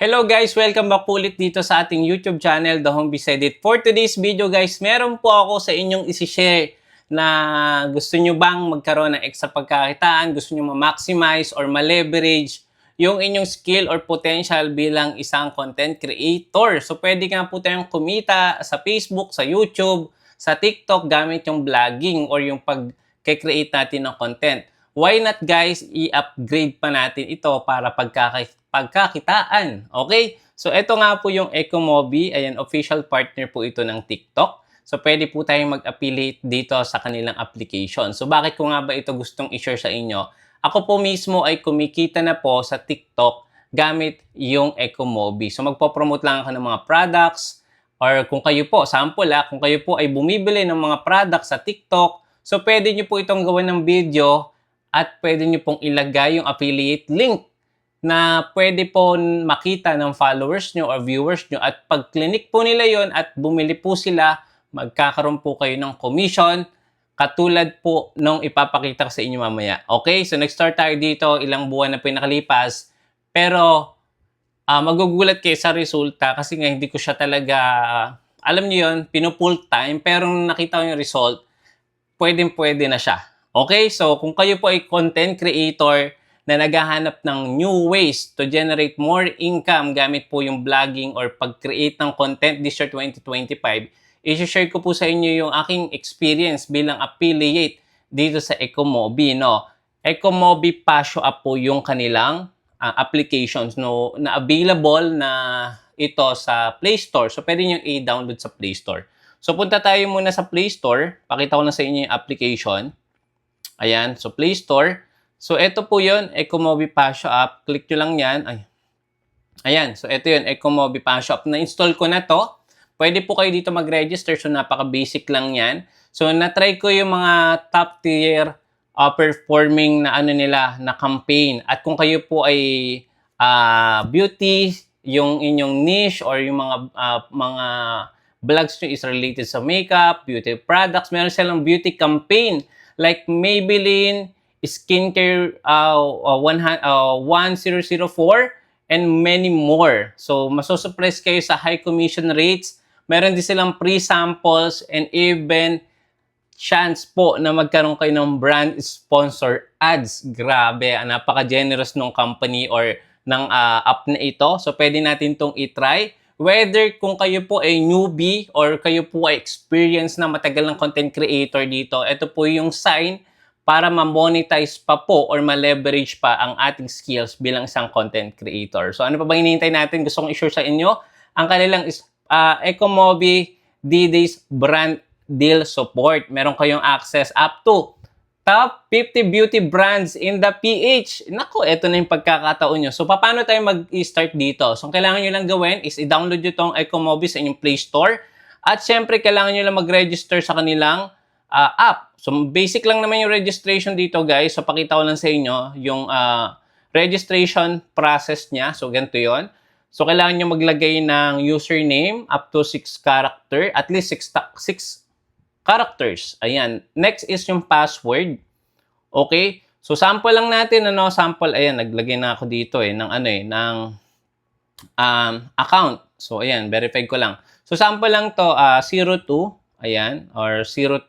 Hello guys! Welcome back ulit dito sa ating YouTube channel, The Home Beside It. For today's video guys, meron po ako sa inyong isi-share na gusto nyo bang magkaroon ng extra pagkakitaan, gusto nyo ma-maximize or ma-leverage yung inyong skill or potential bilang isang content creator. So pwede nga po tayong kumita sa Facebook, sa YouTube, sa TikTok gamit yung vlogging or yung pag-create natin ng content. Why not guys, i-upgrade pa natin ito para pagkaki- pagkakitaan. Okay? So ito nga po yung Ecomobi. Ayan, official partner po ito ng TikTok. So pwede po tayong mag-affiliate dito sa kanilang application. So bakit ko nga ba ito gustong i-share sa inyo? Ako po mismo ay kumikita na po sa TikTok gamit yung Ecomobi. So magpo-promote lang ako ng mga products or kung kayo po, sample ah, kung kayo po ay bumibili ng mga products sa TikTok, so pwede nyo po itong gawin ng video at pwede nyo pong ilagay yung affiliate link na pwede po makita ng followers nyo or viewers nyo at pag clinic po nila yon at bumili po sila, magkakaroon po kayo ng commission katulad po nung ipapakita ko sa inyo mamaya. Okay, so nag-start tayo dito, ilang buwan na pinakalipas, pero ah magugulat kayo sa resulta kasi nga hindi ko siya talaga, alam niyo yon pinupull time, pero nung nakita ko yung result, pwedeng pwede na siya. Okay, so kung kayo po ay content creator na naghahanap ng new ways to generate more income gamit po yung vlogging or pag-create ng content this year 2025, i-share ko po sa inyo yung aking experience bilang affiliate dito sa Ecomobi, no? Ecomobi Pasio App po yung kanilang ah, applications no na available na ito sa Play Store. So pwede niyo i-download sa Play Store. So punta tayo muna sa Play Store. Pakita ko na sa inyo yung application. Ayan, so Play Store. So ito po 'yon, Ecomobi Pasio App. Click nyo lang 'yan. Ay. Ayan, so ito 'yon, Ecomobi Pasio App. Na-install ko na 'to. Pwede po kayo dito mag-register. So napaka-basic lang 'yan. So na-try ko yung mga top tier uh, performing na ano nila na campaign. At kung kayo po ay ah, beauty, yung inyong niche or yung mga ah, mga vlogs nyo is related sa makeup, beauty products, meron silang beauty campaign like Maybelline, skincare uh, uh, one, uh, 1004 and many more. So, masosurprise kayo sa high commission rates. Meron din silang pre-samples and even chance po na magkaroon kayo ng brand sponsor ads. Grabe, ah, napaka-generous ng company or ng ah, app na ito. So, pwede natin itong itry. Whether kung kayo po ay newbie or kayo po ay experienced na matagal ng content creator dito, ito po yung sign para ma-monetize pa po or ma-leverage pa ang ating skills bilang isang content creator. So ano pa ba hinihintay natin? Gusto kong i-share sa inyo ang kanilang is, uh, Ecomobi D-Days brand deal support. Meron kayong access up to top 50 beauty brands in the PH. Nako, ito na yung pagkakataon nyo. So, paano tayo mag-start dito? So, ang kailangan nyo lang gawin is i-download nyo tong Ecomobi sa inyong Play Store. At syempre, kailangan nyo lang mag-register sa kanilang ah, app. So, basic lang naman yung registration dito, guys. So, pakita ko lang sa inyo yung ah, registration process niya. So, ganito yon. So, kailangan nyo maglagay ng username up to 6 character, at least 6, 6 characters. Ayan. Next is yung password. Okay? So, sample lang natin, ano, sample, ayan, naglagay na ako dito eh, ng ano eh, ng um, account. So, ayan, verify ko lang. So, sample lang to, ah 02, ayan, or 02.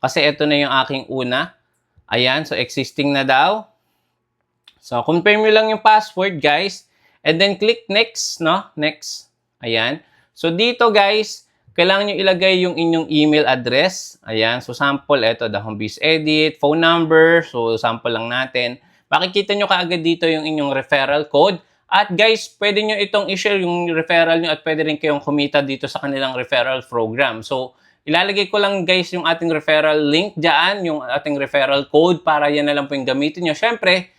Kasi ito na yung aking una. Ayan, so existing na daw. So, confirm nyo lang yung password, guys. And then, click next, no? Next. Ayan. So, dito, guys, kailangan nyo ilagay yung inyong email address. Ayan. So, sample, ito, the home base edit, phone number. So, sample lang natin. Makikita nyo kaagad dito yung inyong referral code. At guys, pwede nyo itong i-share yung referral nyo at pwede rin kayong kumita dito sa kanilang referral program. So, ilalagay ko lang guys yung ating referral link dyan, yung ating referral code para yan na lang po yung gamitin nyo. Siyempre,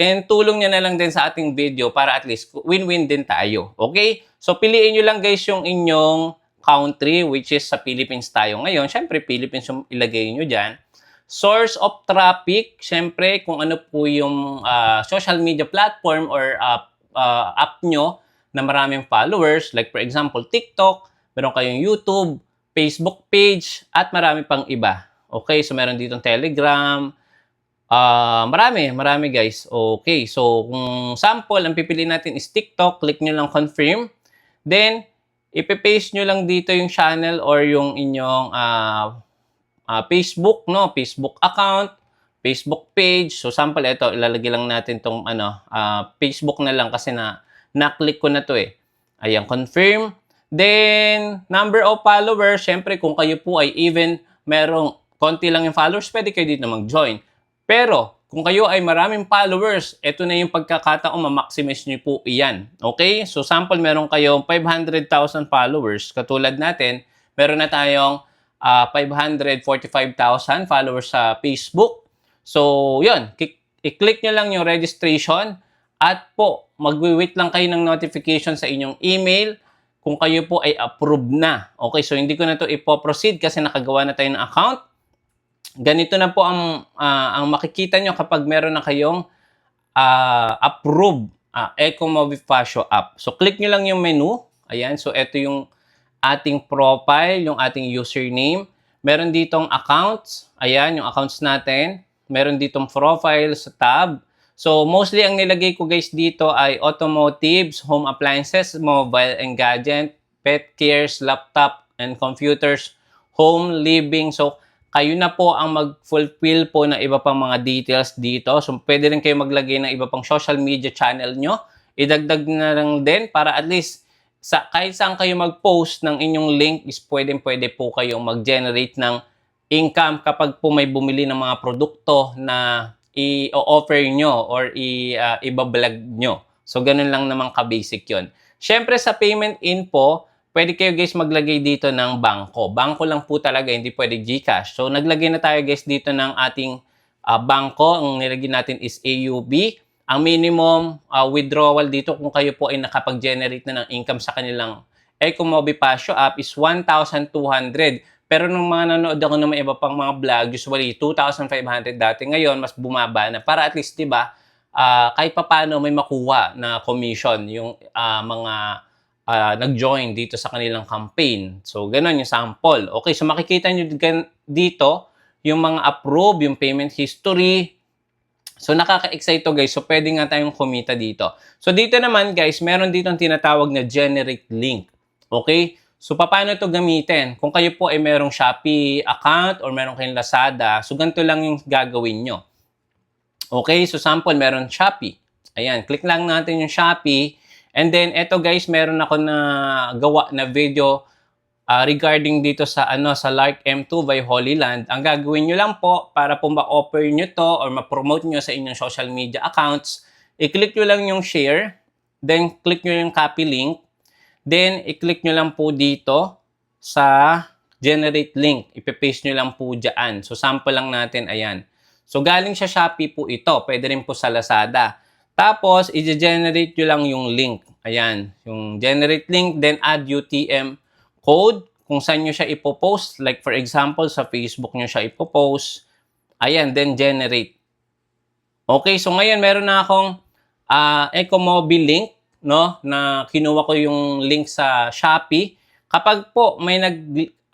and tulong nyo na lang din sa ating video para at least win-win din tayo. Okay? So, piliin nyo lang guys yung inyong country which is sa Philippines tayo ngayon. Siyempre, Philippines yung ilagay nyo dyan. Source of traffic, siyempre, kung ano po yung ah, social media platform or ah, ah, app nyo na maraming followers, like for example, TikTok, meron kayong YouTube, Facebook page, at marami pang iba. Okay, so meron ditong Telegram, Ah, marami, marami guys. Okay, so kung sample, ang pipiliin natin is TikTok, click nyo lang confirm. Then, ipipaste nyo lang dito yung channel or yung inyong ah, ah, Facebook, no? Facebook account, Facebook page. So, sample, ito, ilalagay lang natin tong ano, ah, Facebook na lang kasi na, na-click ko na to eh. Ayan, confirm. Then, number of followers, syempre kung kayo po ay even merong konti lang yung followers, pwede kayo dito mag-join. Pero, kung kayo ay maraming followers, ito na yung pagkakataon, ma-maximize nyo po iyan. Okay? So, sample, meron kayong 500,000 followers. Katulad natin, meron na tayong ah, 545,000 followers sa Facebook. So, yun. I-click nyo lang yung registration at po, magwi-wait lang kayo ng notification sa inyong email kung kayo po ay approved na. Okay, so hindi ko na to ipo-proceed kasi nakagawa na tayo ng account. Ganito na po ang ah, ang makikita nyo kapag meron na kayong ah, approved uh, EcoMobi Fascio app. So click nyo lang yung menu. Ayan, so ito yung ating profile, yung ating username. Meron ditong accounts. Ayan, yung accounts natin. Meron ditong profile sa tab. So, mostly ang nilagay ko guys dito ay automotives, home appliances, mobile and gadget, pet cares, laptop and computers, home, living. So, kayo na po ang mag-fulfill po ng iba pang mga details dito. So, pwede rin kayo maglagay ng iba pang social media channel nyo. Idagdag na lang din para at least sa kahit saan kayo mag-post ng inyong link is pwedeng pwede po kayong mag-generate ng income kapag po may bumili ng mga produkto na i-offer nyo or i, uh, ibablog nyo. So, ganun lang naman ka-basic yon. Siyempre, sa payment info, pwede kayo guys maglagay dito ng bangko. Bangko lang po talaga, hindi pwede GCash. So, naglagay na tayo guys dito ng ating uh, bangko. Ang nilagay natin is AUB. Ang minimum uh, withdrawal dito kung kayo po ay nakapag-generate na ng income sa kanilang Ecomobi Pasio app is 1,200. Pero nung mga nanood ako ng iba pang mga vlog, usually 2,500 dati. Ngayon, mas bumaba na. Para at least, di ba, uh, kahit papano may makuha na commission yung uh, mga uh, nag-join dito sa kanilang campaign. So, ganun yung sample. Okay, so makikita nyo dito yung mga approve, yung payment history. So, nakaka-excite to guys. So, pwede nga tayong kumita dito. So, dito naman guys, meron dito ang tinatawag na generate link. Okay? So, paano ito gamitin? Kung kayo po ay merong Shopee account or meron kayong Lazada, so ganito lang yung gagawin nyo. Okay, so sample, meron Shopee. Ayan, click lang natin yung Shopee. And then, eto guys, meron ako na gawa na video uh, regarding dito sa ano sa Lark M2 by Holyland. Ang gagawin nyo lang po para po ma-offer nyo to or ma-promote nyo sa inyong social media accounts, i-click nyo lang yung share, then click nyo yung copy link, Then, i-click nyo lang po dito sa generate link. Ipe-paste nyo lang po dyan. So, sample lang natin. Ayan. So, galing sa Shopee po ito. Pwede rin po sa Lazada. Tapos, i-generate nyo lang yung link. Ayan. Yung generate link, then add UTM code kung saan nyo siya ipopost. Like, for example, sa Facebook nyo siya ipopost. Ayan, then generate. Okay, so ngayon meron na akong uh, EcoMobi link no, na kinuha ko yung link sa Shopee. Kapag po may nag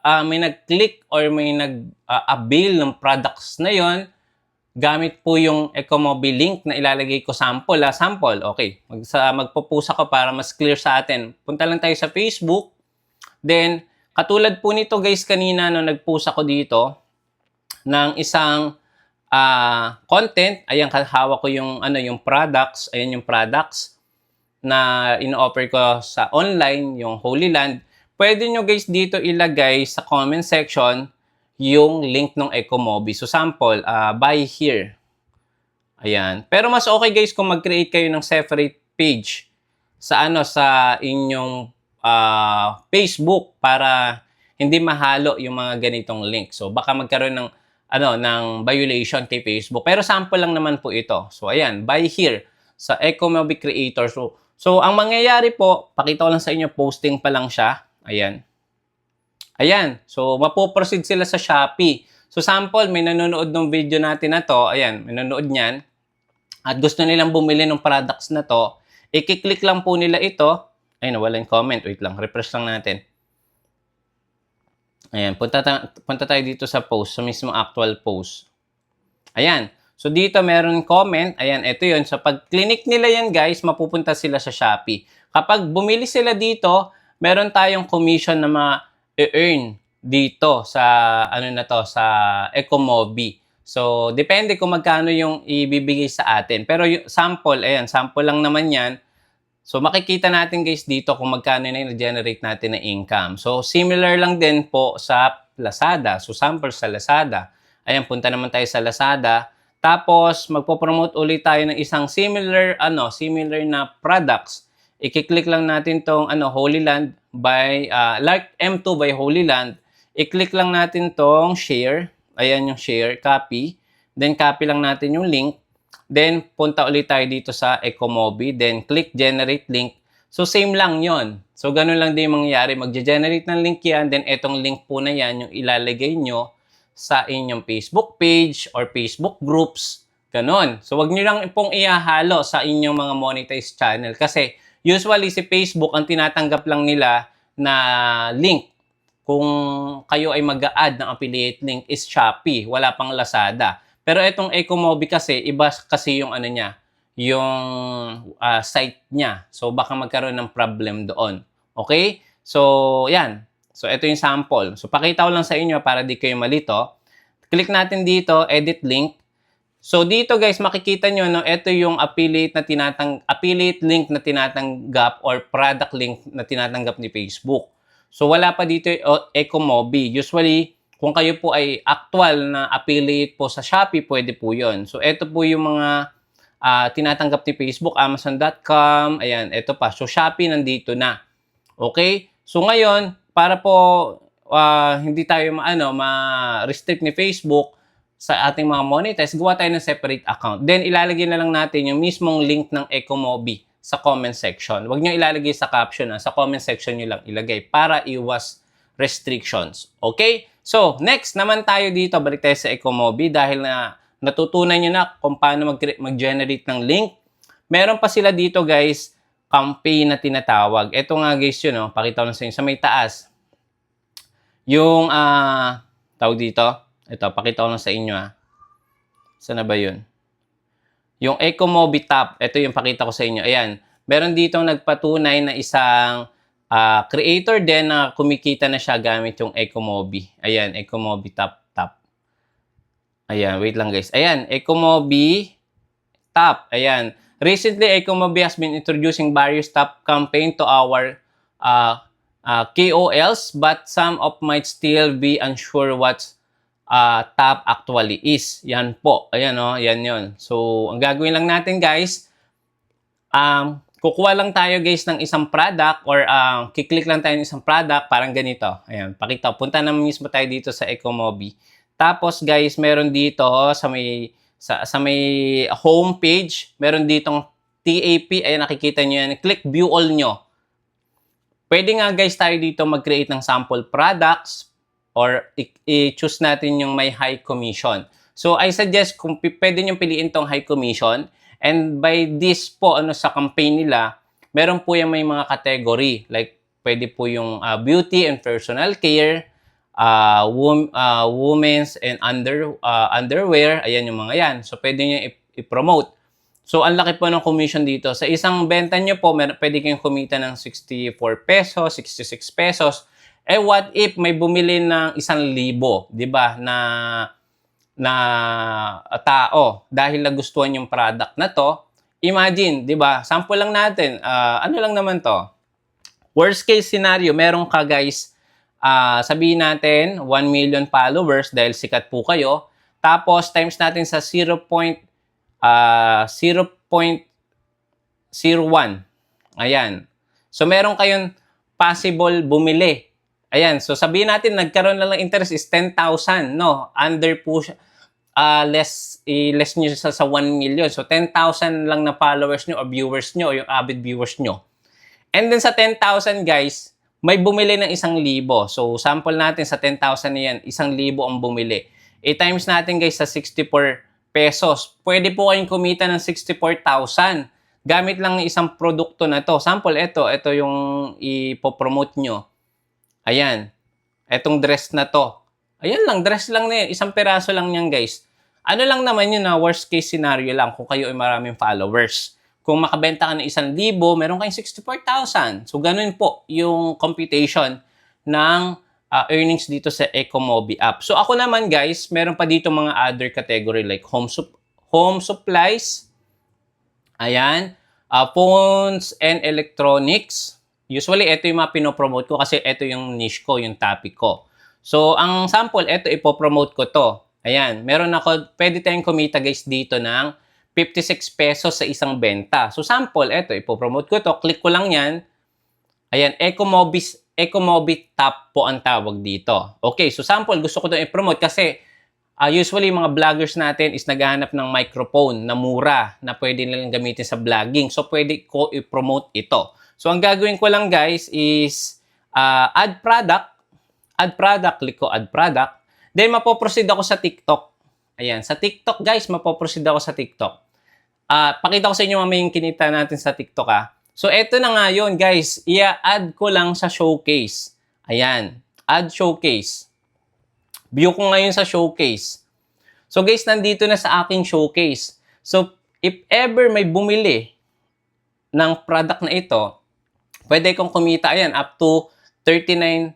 uh, may nag-click or may nag-avail uh, ng products na yon, gamit po yung Ecomobi link na ilalagay ko sample. Ah, sample, okay. Mag, sa, magpo-post ako para mas clear sa atin. Punta lang tayo sa Facebook. Then, katulad po nito guys kanina no nag-post ako dito ng isang uh, content. Ayan, hawak ko yung, ano, yung products. Ayan yung products na in-offer ko sa online, yung Holy Land, pwede nyo guys dito ilagay sa comment section yung link ng Ecomobi. So sample, uh, buy here. Ayan. Pero mas okay guys kung mag-create kayo ng separate page sa ano sa inyong uh, Facebook para hindi mahalo yung mga ganitong link. So baka magkaroon ng ano ng violation kay Facebook. Pero sample lang naman po ito. So ayan, buy here sa Ecomobi Creator. So So, ang mangyayari po, pakita ko lang sa inyo, posting pa lang siya. Ayan. Ayan. So, mapoproceed sila sa Shopee. So, sample, may nanonood ng video natin na to. Ayan, may nanonood niyan. At gusto nilang bumili ng products na to. I-click lang po nila ito. Ay, nawala yung comment. Wait lang, refresh lang natin. Ayan, punta, ta punta tayo dito sa post, sa mismo actual post. Ayan. So dito meron comment, ayan, ito yun. So pag clinic nila yan guys, mapupunta sila sa Shopee. Kapag bumili sila dito, meron tayong commission na ma-earn dito sa ano na to sa Ecomobi. So depende kung magkano yung ibibigay sa atin. Pero yung sample, ayan, sample lang naman 'yan. So makikita natin guys dito kung magkano na yung generate natin na income. So similar lang din po sa Lazada. So sample sa Lazada. Ayan, punta naman tayo sa Lazada. Tapos magpo-promote ulit tayo ng isang similar ano, similar na products. I-click lang natin tong ano Holy Land by uh, like M2 by Holy Land. I-click lang natin tong share. Ayan yung share, copy. Then copy lang natin yung link. Then punta ulit tayo dito sa Ecomobi. Then click generate link. So same lang yon. So ganun lang din mangyayari. Magge-generate ng link yan. Then etong link po na yan yung ilalagay nyo sa inyong Facebook page or Facebook groups. Ganon. So wag nyo lang pong ihahalo sa inyong mga monetized channel. Kasi usually si Facebook ang tinatanggap lang nila na link kung kayo ay mag-add ng affiliate link is Shopee, wala pang Lazada. Pero itong Ecomobi kasi, iba kasi yung ano niya, yung ah, site niya. So baka magkaroon ng problem doon. Okay? So, yan. So, ito yung sample. So, pakita ko lang sa inyo para di kayo malito. Click natin dito, edit link. So, dito guys, makikita nyo, no, ito yung affiliate na tinatang affiliate link na tinatanggap or product link na tinatanggap ni Facebook. So, wala pa dito yung Ecomobi. Usually, kung kayo po ay actual na affiliate po sa Shopee, pwede po yon. So, ito po yung mga ah, tinatanggap ni Facebook, Amazon.com, ayan, ito pa. So, Shopee nandito na. Okay? So, ngayon, para po ah, hindi tayo maano ma-restrict ni Facebook sa ating mga monetize, gawa tayo ng separate account. Then ilalagay na lang natin yung mismong link ng Ecomobi sa comment section. Huwag niyo ilalagay sa caption, ah. sa comment section niyo lang ilagay para iwas restrictions. Okay? So, next naman tayo dito, balik tayo sa Ecomobi dahil na natutunan niyo na kung paano mag- mag-generate ng link. Meron pa sila dito guys, campaign na tinatawag. Ito nga guys yun, oh, pakita ko lang sa inyo. Sa may taas, yung, ah, tawag dito, ito, pakita ko lang sa inyo ah. Saan na ba yun? Yung Ecomobi Top, ito yung pakita ko sa inyo. Ayan, meron dito nagpatunay na isang ah, creator din na kumikita na siya gamit yung Ecomobi. Ayan, Ecomobi Top Top. Ayan, wait lang guys. Ayan, Ecomobi Top. Ayan. Recently, Ecomobi has been introducing various top campaign to our uh, uh, KOLs, but some of might still be unsure what uh, top actually is. Yan po. Ayan o, yan yon. So, ang gagawin lang natin guys, um, kukuha lang tayo guys ng isang product or um, kiklik lang tayo ng isang product, parang ganito. Ayan, pakita. Punta na mismo tayo dito sa Ecomobi. Tapos guys, meron dito oh, sa may sa, sa may home page, meron ditong TAP, ayan nakikita nyo yan. Click view all nyo. Pwede nga guys tayo dito mag-create ng sample products or i-choose natin yung may high commission. So I suggest kung pwede nyo piliin tong high commission and by this po ano sa campaign nila, meron po yung may mga category like pwede po yung ah, beauty and personal care, uh, wom- uh, women's and under uh, underwear, ayan yung mga yan. So pwede niyo i- i-promote. So ang laki po ng commission dito. Sa isang benta niyo po, mer- pwede kayong kumita ng 64 pesos, 66 pesos. Eh what if may bumili ng isang libo, 'di ba? Na na tao dahil nagustuhan yung product na to. Imagine, 'di ba? Sample lang natin. ah, ano lang naman to? Worst case scenario, meron ka guys ah sabihin natin 1 million followers dahil sikat po kayo. Tapos times natin sa 0. ah 0.01. Ayan. So meron kayong possible bumili. Ayan. So sabihin natin nagkaroon na lang interest is 10,000, no? Under po siya. ah, less i-less nyo sa, sa 1 million. So 10,000 lang na followers nyo o viewers nyo o yung avid viewers nyo. And then sa 10,000 guys, may bumili ng isang libo. So, sample natin sa 10,000 na yan, isang libo ang bumili. I-times natin guys sa 64 pesos. Pwede po kayong kumita ng 64,000 gamit lang ng isang produkto na to. Sample, ito. Ito yung ipopromote nyo. Ayan. Etong dress na to. Ayan lang, dress lang na yan. Isang peraso lang yan guys. Ano lang naman yun na worst case scenario lang kung kayo ay maraming followers. Kung makabenta ka ng isang libo, meron kayong 64,000. So, ganun po yung computation ng uh, earnings dito sa Ecomobi app. So, ako naman guys, meron pa dito mga other category like home, sup- home supplies, ayan, uh, phones and electronics. Usually, ito yung mga pinopromote ko kasi ito yung niche ko, yung topic ko. So, ang sample, ito ipopromote ko to. Ayan, meron ako, pwede tayong kumita guys dito ng 56 pesos sa isang benta. So, sample, ito, ipopromote ko to. Click ko lang yan. Ayan, Ecomobis, Ecomobi Top po ang tawag dito. Okay, so sample, gusto ko itong i-promote kasi uh, usually mga vloggers natin is naghahanap ng microphone na mura na pwede nilang gamitin sa vlogging. So, pwede ko i-promote ito. So, ang gagawin ko lang guys is uh, add product. Add product, click ko add product. Then, mapoproceed ako sa TikTok. Ayan, sa TikTok guys, mapoproceed ako sa TikTok. Uh, pakita ko sa inyo mamaya yung kinita natin sa TikTok ah. So, eto na nga yun guys. I-add ko lang sa showcase. Ayan, add showcase. View ko ngayon sa showcase. So guys, nandito na sa aking showcase. So, if ever may bumili ng product na ito, pwede kong kumita ayan up to 39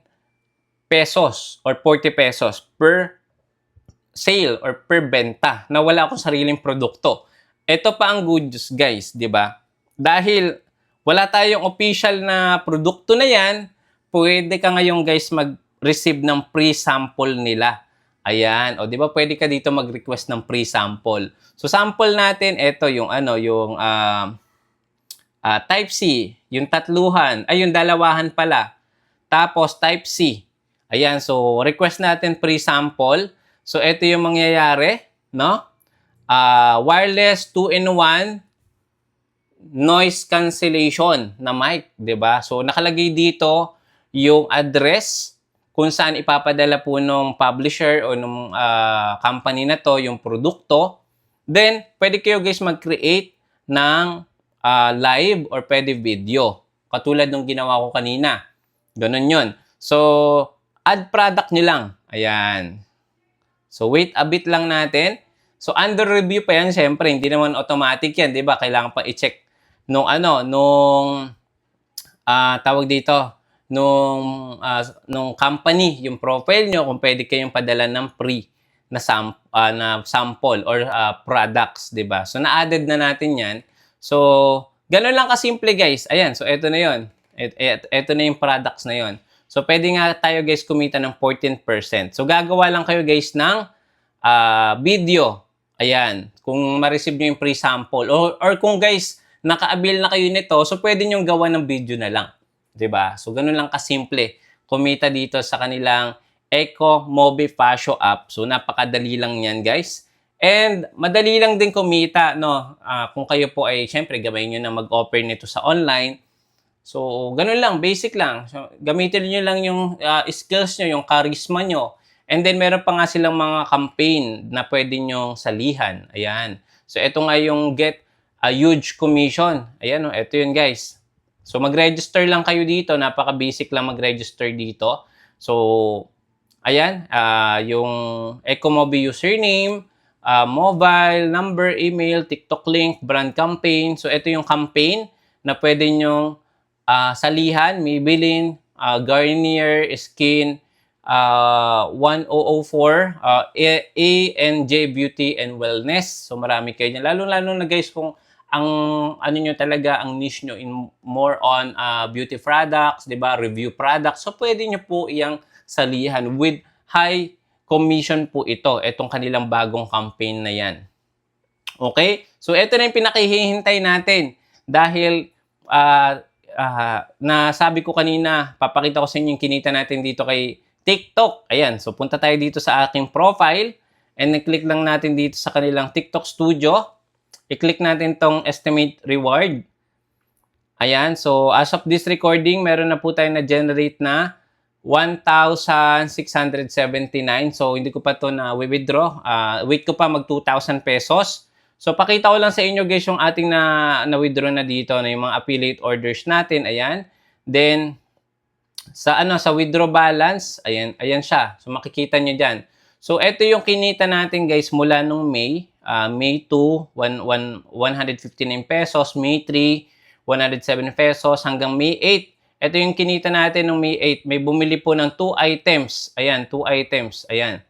pesos or 40 pesos per sale or per benta na wala akong sariling produkto. Ito pa ang good news guys, di ba? Dahil wala tayong official na produkto na yan, pwede ka ngayon guys mag-receive ng pre-sample nila. Ayan, o di ba pwede ka dito mag-request ng pre-sample. So sample natin, ito yung ano, yung uh, uh, type C, yung tatluhan, ay yung dalawahan pala. Tapos type C. Ayan, so request natin pre-sample. So ito yung mangyayari, no? Uh, wireless 2-in-1 noise cancellation na mic, 'di ba? So nakalagay dito yung address kung saan ipapadala po nung publisher o nung uh, company na to yung produkto. Then, pwede kayo guys mag-create ng uh, live or pwede video. Katulad nung ginawa ko kanina. Ganun yun. So, add product nyo lang. Ayan. So, wait a bit lang natin. So, under review pa yan, syempre, hindi naman automatic yan, di ba? Kailangan pa i-check nung ano, nung uh, tawag dito, nung uh, nung company, yung profile nyo, kung pwede kayong padala ng free na, sam, uh, na sample or uh, products, 'di ba? So na-added na natin 'yan. So ganun lang kasimple, guys. Ayan, so eto na 'yon. Et, et, eto na yung products na 'yon. So pwede nga tayo guys kumita ng 14%. So gagawa lang kayo guys ng uh, video. Ayan, kung ma-receive nyo yung free sample or, or kung guys naka-avail na kayo nito, so pwede nyo gawa ng video na lang. Ba? So ganun lang kasimple kumita dito sa kanilang Eco Mobi Fascio app. So napakadali lang 'yan, guys. And madali lang din kumita, no? Uh, kung kayo po ay syempre gawin niyo na mag-offer nito sa online. So ganun lang, basic lang. So, gamitin niyo lang yung uh, skills niyo, yung charisma niyo. And then meron pa nga silang mga campaign na pwede nyo salihan. Ayan. So ito nga yung get a huge commission. Ayan, oh, ito yun guys. So mag-register lang kayo dito, napaka-basic lang mag-register dito. So ayan, uh, yung Ecomobi username, uh, mobile, number, email, TikTok link, brand campaign. So ito yung campaign na pwede nyo uh, salihan, Maybelline, uh, Garnier, Skin, uh, 1004, uh, A, and J Beauty and Wellness. So marami kayo niyan. Lalo-lalo na guys kung ang ano nyo talaga, ang niche nyo in more on uh, beauty products, 'di ba? Review products. So pwede nyo po iyang salihan with high commission po ito, itong kanilang bagong campaign na 'yan. Okay? So ito na yung pinakihihintay natin dahil uh, uh, na sabi ko kanina, papakita ko sa inyo yung kinita natin dito kay TikTok. Ayan, so punta tayo dito sa aking profile and click lang natin dito sa kanilang TikTok Studio i-click natin tong estimate reward. Ayan, so as of this recording, meron na po tayo na generate na 1,679. So, hindi ko pa to na withdraw. Uh, wait ko pa mag 2,000 pesos. So, pakita ko lang sa inyo guys yung ating na, na withdraw na dito na yung mga affiliate orders natin. Ayan. Then, sa ano sa withdraw balance, ayan, ayan siya. So, makikita nyo dyan. So, ito yung kinita natin guys mula nung May. Ah, May 2, 1, 1, 159 pesos. May 3, 107 pesos. Hanggang May 8. Ito yung kinita natin nung May 8. May bumili po ng 2 items. Ayan, 2 items. Ayan.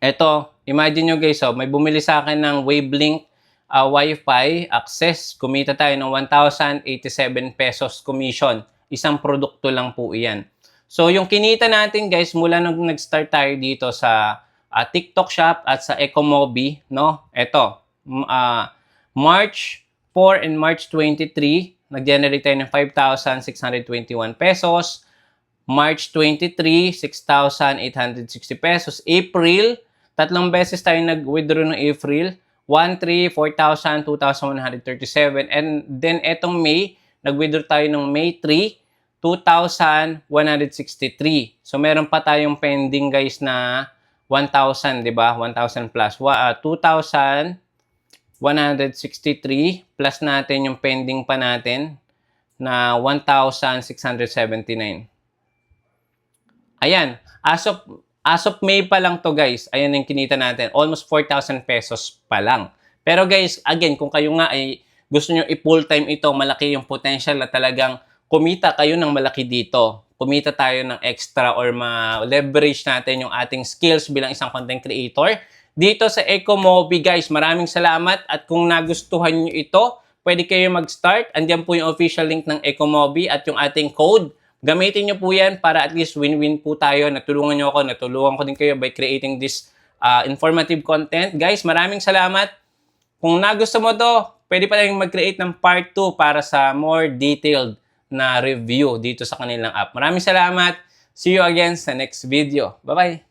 Ito, imagine nyo guys, oh, may bumili sa akin ng Wavelink ah, Wi-Fi access. Kumita tayo ng 1,087 pesos commission. Isang produkto lang po iyan. So, yung kinita natin guys, mula nung nag-start tayo dito sa ah, TikTok Shop at sa Ecomobi, no? Ito, m- ah, March 4 and March 23, nag-generate tayo ng 5,621 pesos. March 23, 6,860 pesos. April, tatlong beses tayo nag-withdraw ng April. 1, 3, 4,000, 2,137. And then, etong May, nag-withdraw tayo ng May 3, 2,163. So, meron pa tayong pending guys na 1,000, di ba? 1,000 plus. Wa, ah, 2,163 plus natin yung pending pa natin na 1,679. Ayan. As of, as of May pa lang to guys. Ayan yung kinita natin. Almost 4,000 pesos pa lang. Pero guys, again, kung kayo nga ay gusto nyo i-full time ito, malaki yung potential na talagang kumita kayo ng malaki dito. Kumita tayo ng extra or ma-leverage natin yung ating skills bilang isang content creator. Dito sa Ecomobi guys, maraming salamat at kung nagustuhan nyo ito, pwede kayo mag-start. Andiyan po yung official link ng Ecomobi at yung ating code. Gamitin nyo po yan para at least win-win po tayo. Natulungan nyo ako, natulungan ko din kayo by creating this uh, informative content. Guys, maraming salamat. Kung nagusto mo to, pwede pa tayong mag-create ng part 2 para sa more detailed na review dito sa kanilang app. Maraming salamat. See you again sa next video. Bye-bye!